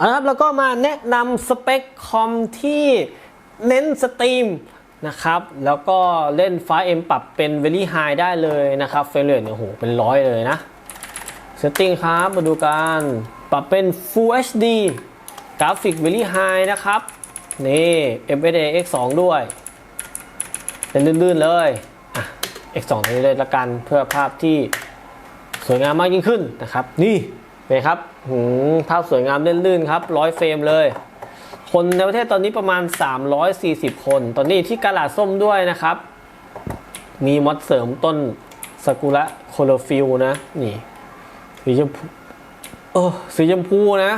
เอาละครับแล้วก็มาแนะนำสเปคคอมที่เน้นสตรีมนะครับแล้วก็เล่นไฟเอ็มปรับเป็น very high ได้เลยนะครับเฟรมเรทเนี่ยโอ้โหเป็นร้อยเลยนะเซตติ้งครับมาดูกันปรับเป็น Full HD กราฟิก very high นะครับนี่ FSA X2 ด้วยเป็นลื่นๆเลยอะ X2 ตัวนี้เลยละกันเพื่อภาพที่สวยงามมากยิ่งขึ้นนะครับ นี่ เป็นครับหืมภาพสวยงามลื่นๆครับร้อยเฟรมเลย คนในประเทศตอนนี้ประมาณ 340 คน ตอนนี้ที่กาลาส้มด้วยนะครับ มีมอดเสริมต้นสกุระโคโลฟิลนะ นี่สีชมพูเออสีชมพูนะ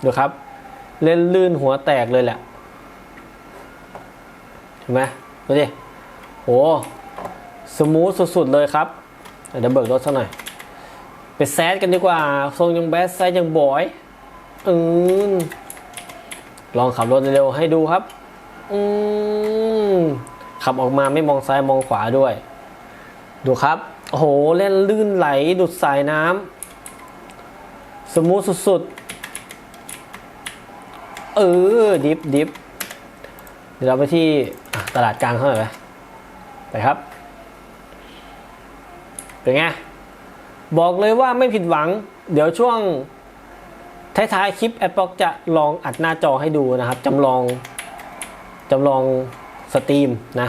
เดี๋ยวครับ เล่นลื่นหัวแตกเลยแหละเห็นไหมดูดิโอ้สมูทสุดๆเลยครับ เดี๋ยวเบิกรถสักหน่อย แซดกันดีกว่า ทรงยังแบดแซดยังบอยอืมลองขับรถเร็วๆให้ดูครับ อืมขับออกมาไม่มองซ้ายมองขวาด้วย ดูครับ โอ้โห เล่นลื่นไหลดุดสายน้ำสมูทสุดๆ เออ ดิฟดิฟเดี๋ยวเราไปที่ตลาดกลางเข้าหน่อยไปไปครับ เป็นไง บอกเลยว่าไม่ผิดหวัง เดี๋ยวช่วงท้ายๆคลิปแอดบ็อกจะลองอัดหน้าจอให้ดูนะครับจำลองจำลองสตรีมนะ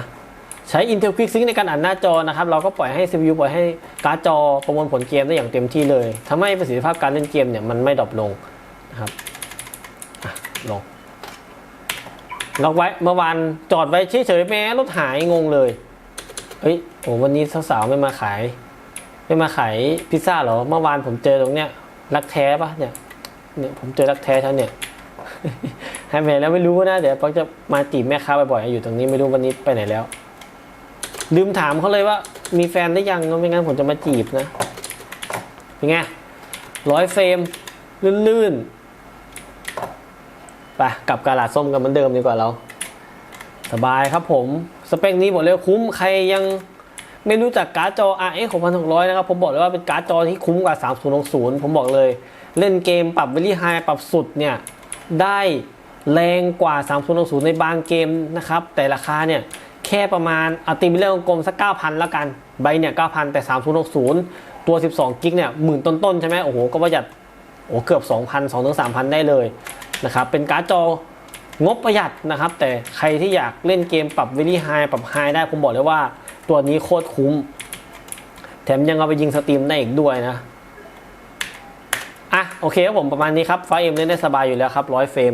ใช้ Intel Quick Sync ในการอัดหน้าจอนะครับ เราก็ปล่อยให้ CPU ปล่อยให้การ์ดจอประมวลผลเกมได้อย่างเต็มที่เลยทำให้ประสิทธิภาพการเล่นเกมเนี่ยมันไม่ดรอปลงนะครับอะลงล็อกไว้เมื่อวานจอดไว้เฉยๆแม้รถหายงงเลยเฮ้ยโอ้วันนี้สาวๆไม่มาขาย ไม่มาขายพิซซ่าหรอ เมื่อวานผมเจอตรงเนี้ยรักแท้ปะเนี่ยเนี่ยผมเจอรักแท้ท่าเนี่ยให้ไปแล้วไม่รู้นะเดี๋ยวปักจะมาจีบแม่ค้าบ่อยๆอยู่ตรงนี้ไม่รู้วันนี้ไปไหนแล้ว ลืมถามเขาเลยว่า มีแฟนได้ยังไม่งั้นผมจะมาจีบนะเป็นไงร้อยเฟรมลื่นๆไปกลับกาลาดส้มกันเหมือนเดิมดีกว่าเรา สบายครับผม สเปคนี้บอกเลยคุ้มใครยัง ไม่รู้จักการ์ดจอ RX 6600 นะครับ ผมบอกเลยว่าเป็นการ์ดจอที่คุ้มกว่า 3060 ผมบอกเลย เล่นเกมปรับ Very High ปรับสุดเนี่ย ได้แรงกว่า 3060 ในบางเกมนะครับ แต่ราคาเนี่ย แค่ประมาณเอาตีเป็นเรื่องกลมสัก 9,000แล้วกัน ใบเนี่ย 9,000 แต่ 3060 ตัว 12 กิกเนี่ยหมื่นต้นๆ ใช่ไหมโอ้โห ก็ประหยัดโอ้เกือบ 2,000 2-3,000 ได้เลยนะครับเป็นการ์ดจอ งบประหยัดนะครับ แต่ใครที่อยากเล่นเกมปรับวีลี่ไฮปรับไฮได้ผมบอกเลยว่า ตัวนี้โคตรคุ้ม แถมยังเอาไปยิงสตรีมได้อีกด้วยนะอะโอเคครับผมประมาณนี้ครับไฟเอ็มเล่นได้สบายอยู่แล้วครับร้อยเฟรม